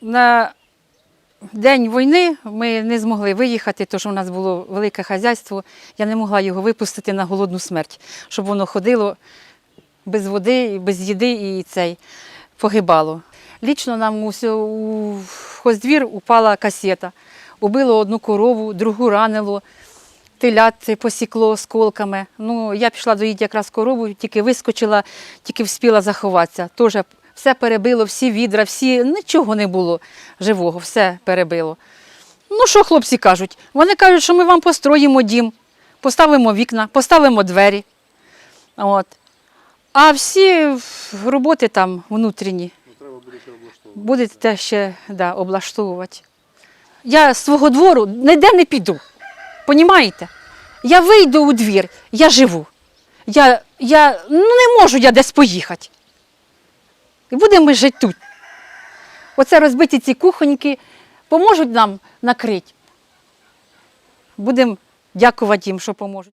на день війни ми не змогли виїхати, тому що у нас було велике хазяйство. Я не могла його випустити на голодну смерть, щоб воно ходило без води, без їди і цей погибало. Лічно нам у, хоздвір упала касета. Убило одну корову, другу ранило, телят посікло осколками. Ну, я пішла доїти якраз корову, тільки вискочила, тільки вспіла заховатися. Тоже все перебило, всі відра, всі, нічого не було живого, все перебило. Ну, що хлопці кажуть? Вони кажуть, що ми вам построїмо дім, поставимо вікна, поставимо двері. От. А всі роботи там внутрішні будете ще да, облаштовувати. Я з свого двору ніде не піду. Понімаєте? Я вийду у двір, я живу. Я, я ну, не можу я десь поїхати. І будемо жити тут. Оце розбиті ці кухоньки поможуть нам накрити. Будемо дякувати їм, що поможуть.